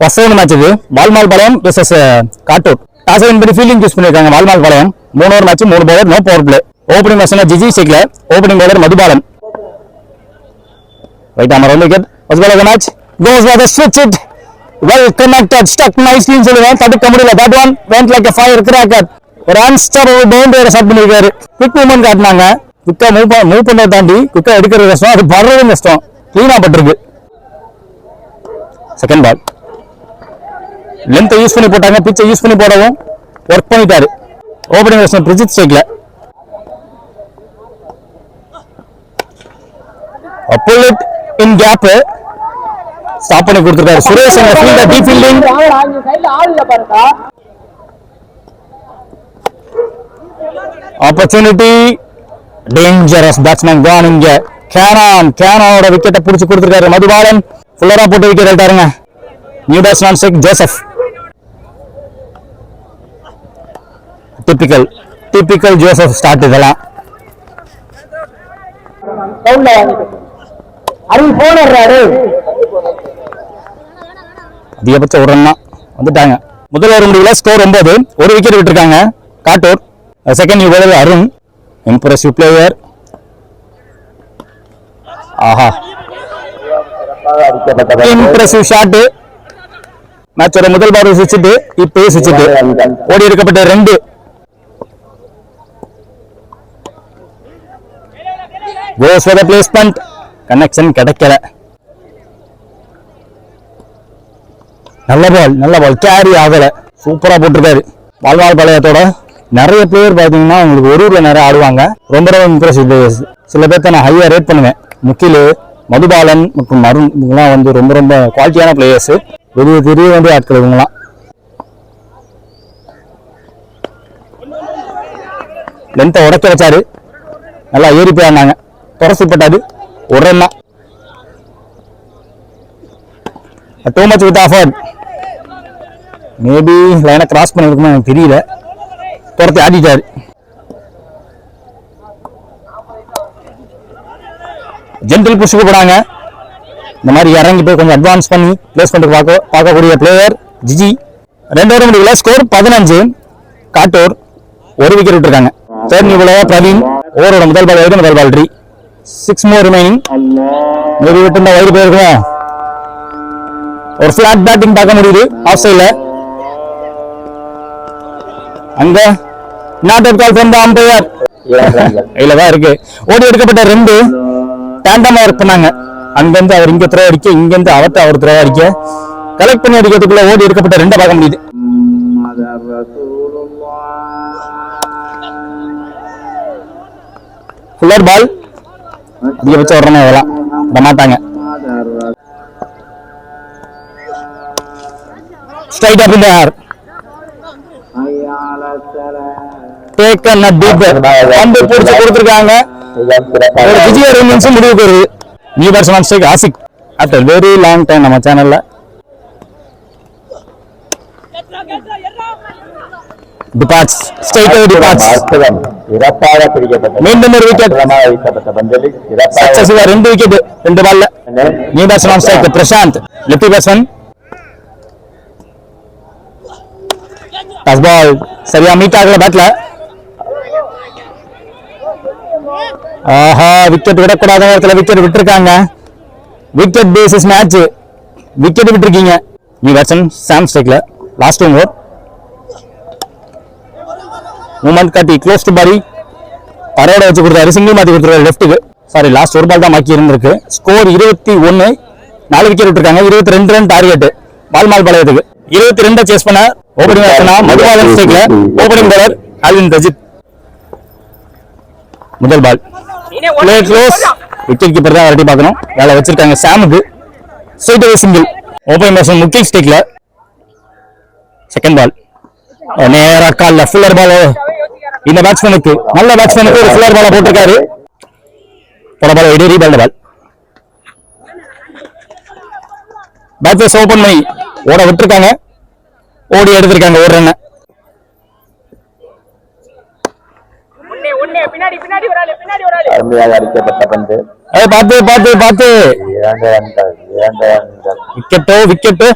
First match இது. Valmal Palayam versus Kattur. Toss win பண்ணி fielding use பண்ணியிருக்காங்க வால்மால் பாளையம். மூணு ஓவர் மேட்ச் மூணு power no power play opening மேட்ச்னா GG சேக்ல ஓப்பனிங் பவுலர் மதுபாலன். ரைட் ஆமாம் one wicket first ball match goes for the ஸ்விட்ச் it well connected stuck நைஸ்லின்னு சொல்லுவேன் தடுக்க முடியல. That one went like a fire cracker ஒரு அன்ஸ்டாரபிள் பவுண்டரி ஸ்டார்ட் பண்ணிருக்காரு quick movement காட்டினாங்க. குவிக்கா மூவ் மூவ் பண்ண தாண்டி குவிக்கா எடுக்கிறது கஷ்டம். அது படுறதும் கஷ்டம். க்ளீனா பட்டிருக்கு. செகண்ட் பால் லென்த்தை யூஸ் பண்ணி போட்டாங்க பிச்சை யூஸ் பண்ணி போடவும் ஒர்க் பண்ணிட்டாரு. ஓப்பனிங் பேட்ஸ்மேன் பிரிஜித் ஸ்டேக்ல புல்லட் இன் கேப் ஸ்டாப் பண்ணி கொடுத்துருக்காரு. சுரேஷ் அந்த fielder deep fielding opportunity dangerous batsman gone இங்க. கேனான் கேனாவோட விக்கெட்டை பிடிச்சி கொடுத்துருக்காரு. மதுபாலன். ஃபுல்லரா போட்டு wicket எடுத்தாருங்க. New batsman Sheikh Joseph typical typical Joseph start இதெல்லாம். அதிகபட்ச ஒரு ரன் தான் வந்துட்டாங்க. முதல் ஓவர் முடிவுல ஸ்கோர் ஒன்பது. ஒரு விக்கெட் விட்டுருக்காங்க. Kattur. Second bowler Arun. Impressive player ஆஹா. இம்ப்ரெசிவ் ஷாட் மேட்சோட முதல் பால் சுவிச்சிட்டு இப்போ சுவிச்சிட்டு. ஓடி எடுக்கப்பட்ட ரெண்டு. கோஸ் ஃபார் பிளேஸ்மெண்ட் கனெக்ஷன் கிடைக்கல. நல்ல பால் நல்ல பால் கேரி ஆகல. சூப்பரா போட்டிருக்காரு. வாழ்வாள் பாளையத்தோட நிறைய பிளேயர் பாத்தீங்கன்னா உங்களுக்கு ஒரு ஊர்ல நிறைய ஆடுவாங்க. ரொம்ப ரொம்ப இம்ப்ரெசிவ் பிளேயர்ஸ் சில பேர்த்த நான் ஹையா ரேட் பண்ணுவேன். முக்கில் மதுபாலன் மற்றும் அருண் இவங்கெல்லாம் வந்து ரொம்ப ரொம்ப குவாலிட்டியான பிளேயர்ஸ் வெளியே தெரிய வேண்டிய ஆட்கள் இவங்களாம் லென்த்தை உடைக்க வச்சாரு. நல்லா ஏறி போயிருந்தாங்க ஒரு ரன் தான் too much with offer maybe லைனை கிராஸ் பண்ணிருக்குமா எனக்கு தெரியல. துரத்தி ஆடிட்டார் ஜென்டில் புஷுக்கு போனாங்க இந்த மாதிரி இறங்கி போய் கொஞ்சம் அட்வான்ஸ் பண்ணி பிளேஸ் பண்ணிட்டு பார்க்க பார்க்கக்கூடிய பிளேயர் ஜிஜி. ரெண்டு ஓவர் முடிவில் ஸ்கோர் பதினஞ்சு. காட்டூர் ஒரு விக்கெட் விட்டுருக்காங்க. Third new Praveen. ஓவரோட முதல் பால் முதல் ball three six more remaining maybe விட்டு வயிறு போயிருக்கும்? ஒரு ஃபிளாட் பேட்டிங் பார்க்க முடியுது. ஆஃப் சைடில் அங்க. Not out call from the umpire கையில தான் இருக்கு. ஓடி எடுக்கப்பட்ட ரெண்டு டேண்டமா ஒர்க் பண்ணாங்க. அங்கிருந்து அவர் இங்க த்ரோ அடிக்க இங்கிருந்து அவர்ட்ட அவர் த்ரோ அடிக்க. கலெக்ட் பண்ணி அடிக்கிறதுக்குள்ள ஓடி எடுக்கப்பட்ட ரெண்டை பார்க்க முடியுது. ஃபுல்லர் பால் அதிகபட்சம் உடனே இதெல்லாம் விட மாட்டாங்க. Straight up in air take taken deep பந்து பிடிச்சு கொடுத்துருக்காங்க. ஒரு விஜய் ரெண்டு நிமிஷம் முடிவுக்கு வருது new batsman stack Asik. After very long time நம்ம சேனல்ல டிபார்ட்ஸ் ஸ்ட்ரைட் டிபார்ட்ஸ் சிறப்பாக பிடிக்கப்பட்ட மீண்டும் ஒரு விக்கெட் சிறப்பாக சக்சஸிவா ரெண்டு விக்கெட் ரெண்டு பால்ல new batsman strike Prasanth lefty batsman does ball சரியா மீட் ஆகல பேட்ல ஆஹா விக்கெட் விடக்கூடாத நேரத்துல விக்கெட் விட்டுருக்காங்க. விக்கெட் பேசிஸ் மேட்ச் விக்கெட் விட்டுருக்கீங்க. நியூ பேட்ஸ்மேன் சாம் ஸ்ட்ரைக்ல லாஸ்ட் ஓவர் மூமெண்ட் காட்டி க்ளோஸ் டு பாடி பரோட வச்சு கொடுத்தாரு சிங்கிள் மாத்தி கொடுத்துருவாரு லெஃப்ட்டுக்கு சாரி லாஸ்ட் ஒரு பால் தான் பாக்கி இருந்திருக்கு. ஸ்கோர் இருபத்தி ஒன்னு நாலு விக்கெட் விட்டுருக்காங்க. இருபத்தி ரெண்டு ரன் டார்கெட் பால்மால் பாளையத்துக்கு. இருபத்தி ரெண்டை சேஸ் பண்ண ஓப்பனிங் பண்ணா மதுபாலன் ஸ்டேக்ல ஓப்பனிங் பாலர் ஆல்வின் ரஜித். முதல் ball play close wicket keeper தான் வரட்டி பார்க்கணும். வேலை வச்சிருக்காங்க சாமுக்கு. Straight away single opening batsman முக்கிய ஸ்டேக்ல செகண்ட் பால் நேரா கால்ல ஃபுல்லர் பால் இந்த பேட்ஸ்மேனுக்கு நல்ல பேட்ஸ்மேனுக்கு ஒரு ஃபுல்லர் பால போட்டிருக்காரு. போட பால் இடி ரீபால் பால் பேட்ஸ் ஓபன் பண்ணி ஓட விட்டுருக்காங்க. ஓடி எடுத்திருக்காங்க ஒரு ரன் பார்த்து பார்த்து பார்த்து. விக்கெட்டோ wicket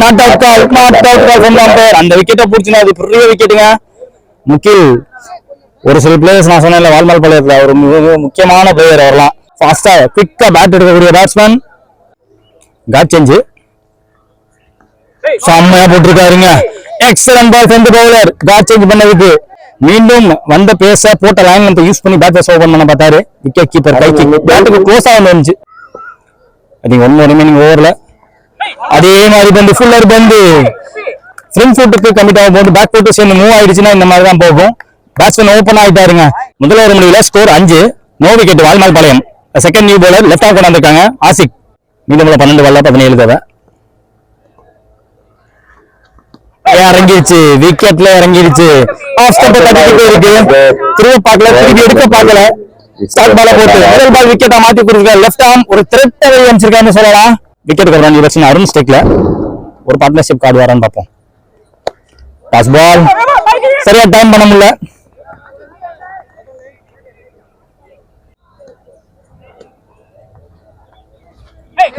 not out call not out call from umpire அந்த விக்கெட்டை பிடிச்சினா அது பெரிய விக்கெட்டுங்க முக்கில் ஒரு சில பிளேயர்ஸ் நான் சொன்னேன்ல வால்மால் பாளையத்தில் ஒரு மிக முக்கியமான பிளேயர் வரலாம் ஃபாஸ்டா குவிக்கா பேட் எடுக்கக்கூடிய பேட்ஸ்மேன் காட் சேஞ்சு செம்மையா போட்டிருக்காருங்க. Excellent ball from bowler guard change பண்ணதுக்கு. மீண்டும் வந்த பேச போட்ட லைன் நம்ம யூஸ் பண்ணி பேட்டை பேஸ் ஓபன் பண்ண பார்த்தாரு. விக்கெட் கீப்பர் கைக்கு பேட்டுக்கு க்ளோஸ் ஆக வந்துச்சு அது ஒன்னு ரிமைனிங் ஓவர்ல அதே மாதிரி பந்து ஃபுல்லர் பந்து ஃப்ரண்ட் ஃபுட்டுக்கு கமிட் ஆகும் போது பேக் ஃபுட்டு சேர்ந்து மூவ் ஆயிடுச்சுன்னா இந்த மாதிரி தான் போகும். பேட்ஸ்மேன் ஓப்பன் ஆகிட்டாருங்க முதல் ஒரு முடிவில் ஸ்கோர் அஞ்சு. No wicket Valmal Palayam. Second new bowler left off கொண்டாந்துருக்காங்க. Ashik மீதமுள்ள பன்னெண்டு வரல பதினேழு தேவை இறங்கிருச்சு. விக்கெட்ல இறங்கிருச்சு. ஆஃப் ஸ்டெப் தட்டிட்டு போயிருக்கு. திரும்ப பார்க்கல திருப்பி எடுக்க பார்க்கல. ஸ்டார்ட் பால போட்டு. முதல் பால் விக்கெட்டா மாத்தி கொடுத்துருக்காரு. லெஃப்ட் ஆர்ம் ஒரு த்ரெட் அனுப்பிச்சிருக்காருன்னு சொல்லலாம். விக்கெட் அப்புறம் அருண் ஸ்டெக்ல ஒரு பார்ட்னர்ஷிப் கார்டு வரான்னு பார்ப்போம். பாஸ் பால் சரியா டைம் பண்ண முடியல.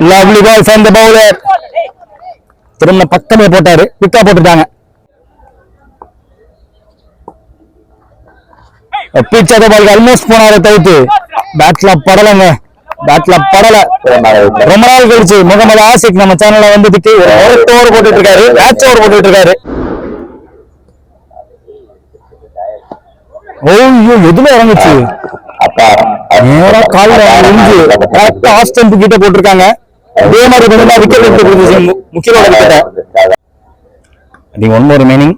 லவ்லி பால் சேர்ந்த பவுலர் திரும்ப பக்கமே போட்டாரு. பிக்கா போட்டுட்டாங்க. பீச்சாத பால் ஆல்மோஸ்ட் போனாரு தவிர்த்து பேட்ல படலங்க. பேட்ல படல. ரொம்ப நாள் கழிச்சு முகமது ஆசிக் நம்ம சேனல்ல வந்து ஒரு ஓவர் போட்டுட்டு இருக்காரு. மேட்ச் ஓவர் போட்டுட்டு இருக்காரு. ஓய்யோ எதுல இறங்குச்சு? அப்பா நேரா கால்ல இருந்து கரெக்டா ஆஃப் ஸ்டம்ப் கிட்ட போட்டிருக்காங்க. அதே மாதிரி பண்ணா விக்கெட் எடுத்து கொடுத்துச்சு மு- முக்கியமான விக்கெட்டை அது ஒன் மோர் ரிமைனிங்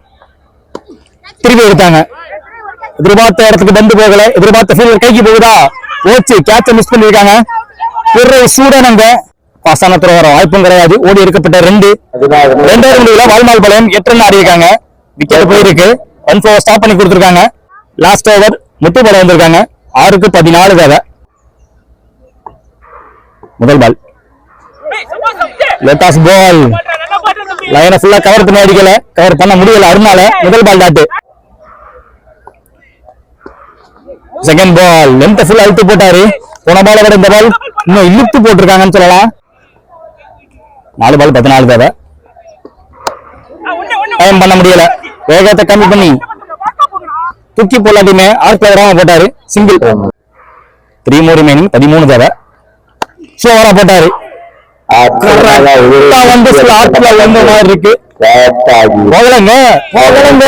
திருப்பி எடுத்தாங்க. எதிர்பார்த்த இடத்துக்கு பந்து போகல. எதிர்பார்த்த ஃபீல்டர் கைக்கு போகுதா? போச்சு. கேட்ச மிஸ் பண்ணிருக்காங்க பிறரை சூடனங்க பாசான த்ரோ வர வாய்ப்பும் கிடையாது. ஓடி எடுக்கப்பட்ட ரெண்டு. ரெண்டாயிரம் வால்மால் பாளையம் எட்டு ஆடி இருக்காங்க விக்கெட் போயிருக்கு ரன் ஸ்டாப் பண்ணி கொடுத்துருக்காங்க. லாஸ்ட் ஓவர் முத்து பாலம் வந்திருக்காங்க. ஆறுக்கு பதினாலு தேவை முதல் பால் லெட்டாஸ் பால் லைனை ஃபுல்லா கவர் பண்ண அடிக்கல. கவர் பண்ண முடியல. அருணால முதல் ball dot second ball length ஃபுல்லா அழுத்து போட்டாரு. போன பால விட இந்த பால் இன்னும் இழுத்து போட்டிருக்காங்கன்னு சொல்லலாம். நாலு பால் பதினாலு தேவை டைம் பண்ண முடியல. வேகத்தை கம்மி பண்ணி. தூக்கி போலாட்டியுமே ஆர்க் வராம போட்டாரு. சிங்கிள் த்ரீ மோர் ரிமைனிங் பதிமூணு தேவை ஷோவரா போட்டாரு. வந்து மாதிரி இருக்கு. போகலங்க. போகலங்க.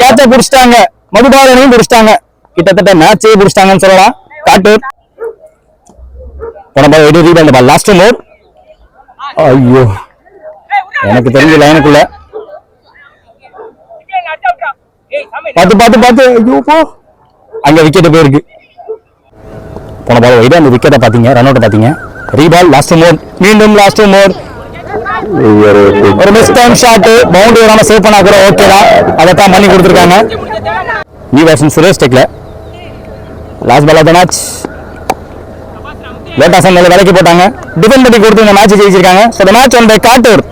கேட்ச புடிச்சிட்டாங்க. மதுபாலனையும் புடிச்சிட்டாங்க. கிட்டத்தட்ட மேட்சே புடிச்சிட்டாங்கன்னு சொல்லலாம். காட்டூர் போன பால் எடு ரீபேண்ட் பால் லாஸ்ட் மோர் ஐயோ. எனக்கு தெரிஞ்ச லைனுக்குள்ள பார்த்து பார்த்து பார்த்து. ஐயோ போ. அங்க விக்கெட் போயிருக்கு போன பால் வைடா அந்த விக்கெட்டை பாத்தீங்க ரன் அவுட் பாத்தீங்க ரீபால் லாஸ்ட் மோர் மீண்டும் லாஸ்ட் மோர் ஒரு மிஸ் டைம் ஷாட் பவுண்டரி வராம சேவ் பண்ணா கூட ஓகே தான். அதை தான் பண்ணி கொடுத்துருக்காங்க. நீ Vasan Suresh டெக்ல. Last ball of the match லேட்டாசன் மேல விலைக்கு போட்டாங்க. டிஃபெண்ட் பண்ணி கொடுத்து இந்த மேட்ச் ஜெயிச்சிருக்காங்க. So match won by Kattur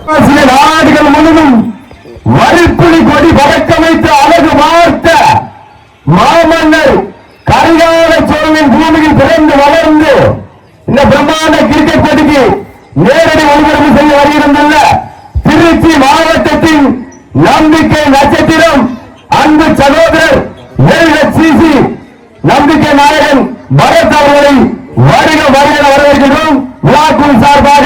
வரிப்புலி கொடி பறக்கமைத்து அழகு வார்த்த மாமன்னர் கரிகால சோழனின் பூமியில் பிறந்து வளர்ந்து இந்த பிரம்மாண்ட கிரிக்கெட் போட்டிக்கு நேரடி ஒளிபரப்பு செய்ய வருகிறதல்ல திருச்சி மாவட்டத்தின் நம்பிக்கை நட்சத்திரம் அன்பு சகோதரர் சிசி நம்பிக்கை நாயகன் பரத் அவர்களை வருக வருக வரவேற்கிறோம் விழாக்குழு சார்பாக